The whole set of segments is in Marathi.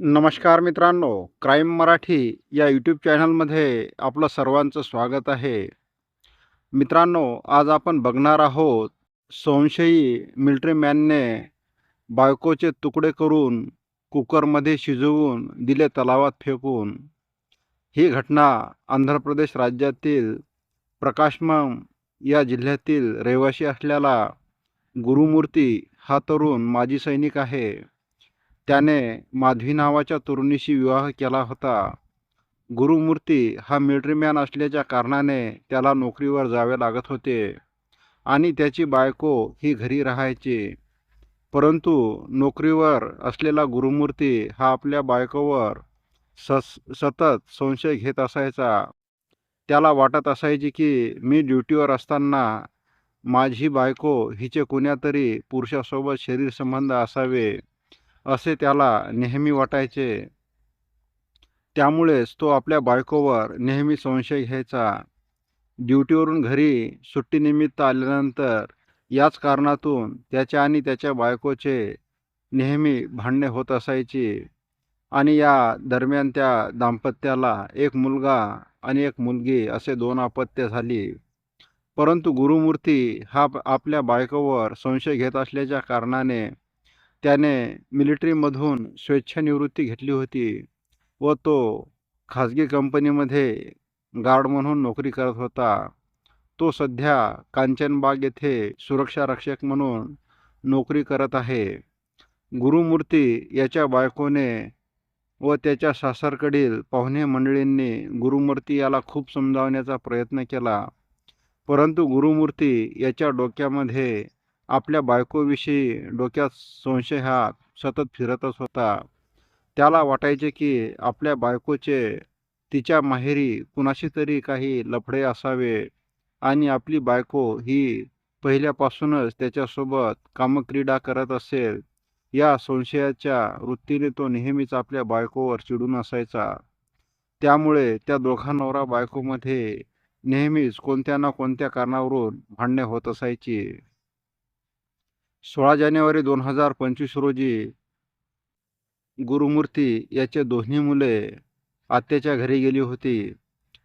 नमस्कार मित्रांनो क्राईम मराठी या यूट्यूब चॅनलमध्ये आपलं सर्वांचं स्वागत आहे. मित्रांनो आज आपण बघणार आहोत संशयी मिल्ट्री मॅनने बायकोचे तुकडे करून कुकरमध्ये शिजवून दिले तलावात फेकून. ही घटना आंध्र प्रदेश राज्यातील प्रकाशमम या जिल्ह्यातील रहिवासी असलेला गुरुमूर्ती हा तरुण माजी सैनिक आहे. त्याने माधवी नावाच्या तरुणीशी विवाह केला होता. गुरुमूर्ती हा मिलिटरीमॅन असल्याच्या कारणाने त्याला नोकरीवर जावे लागत होते आणि त्याची बायको ही घरी राहायची. परंतु नोकरीवर असलेला गुरुमूर्ती हा आपल्या बायकोवर सस सतत संशय घेत असायचा. त्याला वाटत असायचे की मी ड्युटीवर असताना माझी बायको हिचे कुण्यातरी पुरुषासोबत शरीर संबंध असावे. असे त्याला नेहमी वाटायचे. त्यामुळेच तो आपल्या बायकोवर नेहमी संशय घ्यायचा. ड्युटीवरून घरी सुट्टीनिमित्त आल्यानंतर याच कारणातून त्याच्या आणि त्याच्या बायकोचे नेहमी भांडणे होत असायची. आणि या दरम्यान त्या दाम्पत्याला एक मुलगा आणि एक मुलगी असे दोन अपत्य झाली. परंतु गुरुमूर्ती हा आपल्या बायकोवर संशय घेत असल्याच्या कारणाने त्याने मिलिटरीमधून स्वेच्छानिवृत्ती घेतली होती व तो खाजगी कंपनीमध्ये गार्ड म्हणून नोकरी करत होता. तो सध्या कांचनबाग येथे सुरक्षा रक्षक म्हणून नोकरी करत आहे. गुरुमूर्ती याच्या बायकोने व त्याच्या सासरकडील पाहुणे मंडळींनी गुरुमूर्ती याला खूप समजावण्याचा प्रयत्न केला. परंतु गुरुमूर्ती याच्या डोक्यामध्ये आपल्या बायकोविषयी डोक्यात संशय हा सतत फिरतच होता. त्याला वाटायचे की आपल्या बायकोचे तिच्या माहेरी कुणाशी तरी काही लफडे असावे आणि आपली बायको ही पहिल्यापासूनच त्याच्यासोबत कामक्रीडा करत असेल या संशयाच्या वृत्तीने तो नेहमीच आपल्या बायकोवर चिडून असायचा. त्यामुळे त्या दोघा नवरा बायकोमध्ये नेहमीच कोणत्या ना कोणत्या कारणावरून भांडणे होत असायची. सोळा जानेवारी दोन हजार पंचवीस रोजी गुरुमूर्ती याचे दोन्ही मुले आत्याच्या घरी गेली होती.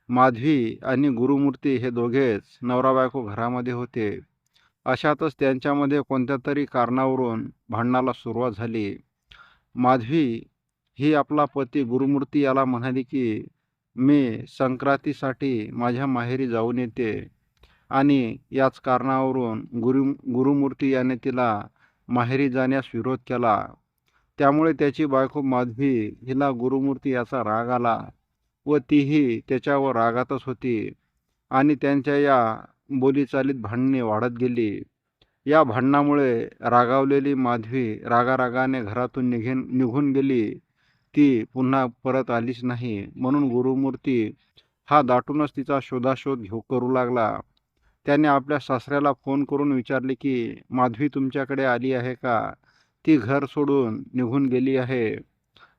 माधवी आणि गुरुमूर्ती हे दोघेच नवरा बायको घरामध्ये होते. अशातच त्यांच्यामध्ये कोणत्या तरी कारणावरून भांडणाला सुरुवात झाली. माधवी ही आपला पती गुरुमूर्ती याला म्हणाली की मी संक्रांतीसाठी माझ्या माहेरी जाऊन येते. आणि याच कारणावरून गुरु गुरुमूर्ती याने तिला माहेरी जाण्यास विरोध केला. त्यामुळे त्याची बायको माधवी हिला गुरुमूर्ती याचा राग आला व तीही त्याच्यावर रागातच होती आणि त्यांच्या या बोलीचालीत भांडणे वाढत गेली. या भांडणामुळे रागावलेली माधवी रागारागाने घरातून निघेन निघून गेली. ती पुन्हा परत आलीच नाही. म्हणून गुरुमूर्ती हा दाटूनच तिचा शोधाशोध घेऊ करू लागला. त्याने आपल्या सासऱ्याला फोन करून विचारले की माधवी तुमच्याकडे आली आहे का? ती घर सोडून निघून गेली आहे.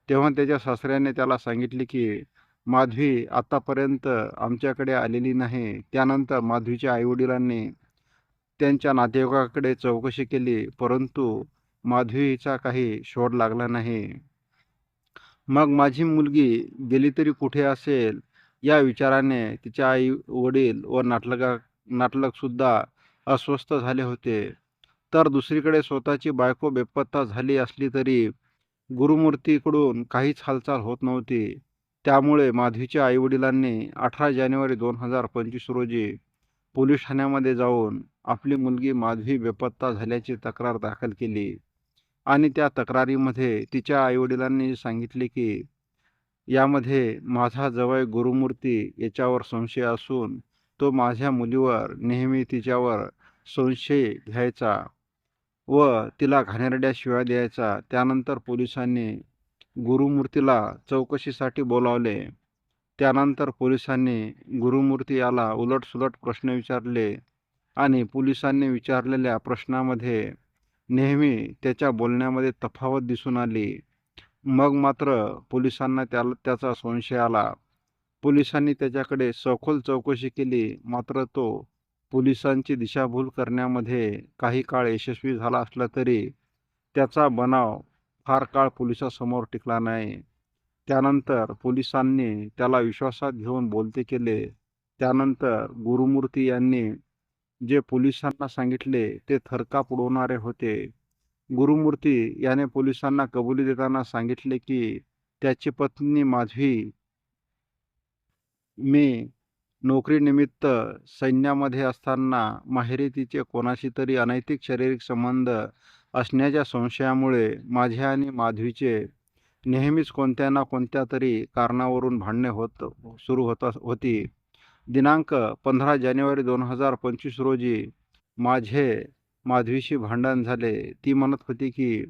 तेव्हा त्याच्या सासऱ्याने त्याला सांगितले की माधवी आत्तापर्यंत आमच्याकडे आलेली नाही. त्यानंतर माधवीच्या आईवडिलांनी त्यांच्या नातेवाईकाकडे चौकशी केली परंतु माधवीचा काही शोध लागला नाही. मग माझी मुलगी गेली तरी कुठे असेल? या विचाराने तिच्या आई वडील व नाटलगा नाटलकसुद्धा अस्वस्थ झाले होते. तर दुसरीकडे स्वतःची बायको बेपत्ता झाली असली तरी गुरुमूर्तीकडून काहीच हालचाल होत नव्हती. त्यामुळे माधवीच्या आईवडिलांनी अठरा जानेवारी दोन हजार पंचवीस रोजी पोलीस ठाण्यामध्ये जाऊन आपली मुलगी माधवी बेपत्ता झाल्याची तक्रार दाखल केली. आणि त्या तक्रारीमध्ये तिच्या आईवडिलांनी सांगितले की यामध्ये माझा जवळ गुरुमूर्ती याच्यावर संशय असून तो माझ्या मुलीवर नेहमी तिच्यावर संशय घ्यायचा व तिला घाणेरड्या शिवाय द्यायचा. त्यानंतर पोलिसांनी गुरुमूर्तीला चौकशीसाठी बोलावले. त्यानंतर पोलिसांनी गुरुमूर्ती याला उलटसुलट प्रश्न विचारले आणि पोलिसांनी विचारलेल्या प्रश्नामध्ये नेहमी त्याच्या बोलण्यामध्ये तफावत दिसून आली. मग मात्र पोलिसांना त्याला त्याचा संशय आला. पोलिसांनी त्याच्याकडे सखोल चौकशी केली. मात्र तो पोलिसांची दिशाभूल करण्यामध्ये काही काळ यशस्वी झाला असला तरी त्याचा बनाव फार काळ पोलिसासमोर टिकला नाही. त्यानंतर पोलिसांनी त्याला विश्वासात घेऊन बोलते केले. त्यानंतर गुरुमूर्ती यांनी जे पोलिसांना सांगितले ते थरकाप उडवणारे होते. गुरुमूर्ती याने पोलिसांना कबुली देताना सांगितले की त्याची पत्नी माधवी मी नोकरीनिमित्त सैन्यामध्ये असताना माहेरी तिचे कोणाशी तरी अनैतिक शारीरिक संबंध असण्याच्या संशयामुळे माझे आणि माधवीचे नेहमीच कोणत्या ना कोणत्या तरी कारणावरून भांडणे होत सुरू होत होती. दिनांक पंधरा जानेवारी दोन हजार पंचवीस रोजी माझे माधवीशी भांडण झाले. ती म्हणत होती की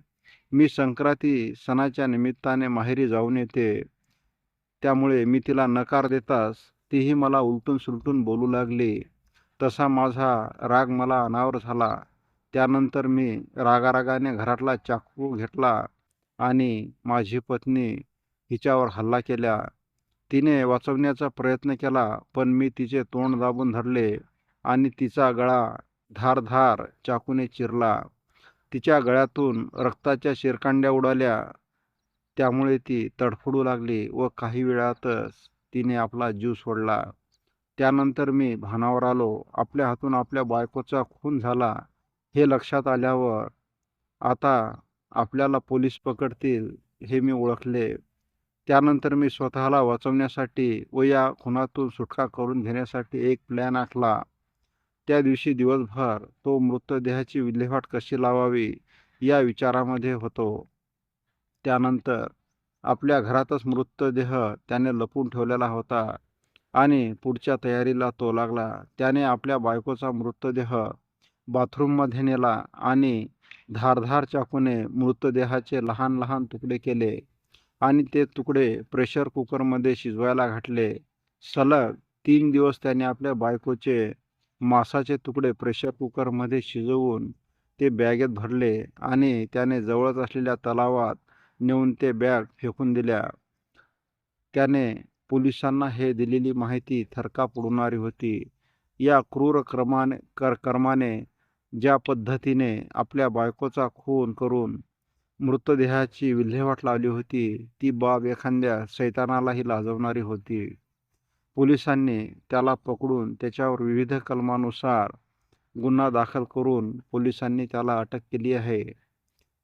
मी संक्रांती सणाच्या निमित्ताने माहेरी जाऊन येते. त्यामुळे मी तिला नकार देताच तीही मला उलटून सुलटून बोलू लागली. तसा माझा राग मला अनावर झाला. त्यानंतर मी रागारागाने घरातला चाकू घेतला आणि माझी पत्नी हिच्यावर हल्ला केला. तिने वाचवण्याचा प्रयत्न केला पण मी तिचे तोंड दाबून धरले आणि तिचा गळा धारधार चाकूने चिरला. तिच्या गळ्यातून रक्ताच्या शिरकांड्या उडाल्या. त्यामुळे ती तडफडू लागली व काही वेळातच तिने आपला जीव सोडला. त्यानंतर मी भानावर आलो. आपल्या हातून आपल्या बायकोचा खून झाला हे लक्षात आल्यावर आता आपल्याला पोलीस पकडतील हे मी ओळखले. त्यानंतर मी स्वतःला वाचवण्यासाठी व या खुनातून सुटका करून घेण्यासाठी एक प्लॅन आखला. त्या दिवशी दिवसभर तो मृतदेहाची विल्हेवाट कशी लावावी या विचारामध्ये होतो. त्यानंतर आपल्या घरातच मृतदेह त्याने लपून ठेवलेला होता आणि पुढच्या तयारीला तो लागला. त्याने आपल्या बायकोचा मृतदेह बाथरूममध्ये नेला आणि धारधार चाकूने मृतदेहाचे लहान लहान तुकडे केले आणि ते तुकडे प्रेशर कुकरमध्ये शिजवायला घातले. सलग तीन दिवस त्याने आपल्या बायकोचे मांसाचे तुकडे प्रेशर कुकरमध्ये शिजवून ते बॅगेत भरले आणि त्याने जवळच असलेल्या तलावात नेऊन ते बॅग फेकून दिल्या. त्याने पोलिसांना हे दिलेली माहिती थरकाप उडवणारी होती. या क्रूर क्रमाने कर कर्माने ज्या पद्धतीने आपल्या बायकोचा खून करून मृतदेहाची विल्हेवाट लावली होती ती बाब एखाद्या सैतानालाही लाजवणारी होती. पोलिसांनी त्याला पकडून त्याच्यावर विविध कलमानुसार गुन्हा दाखल करून पोलिसांनी त्याला अटक केली आहे.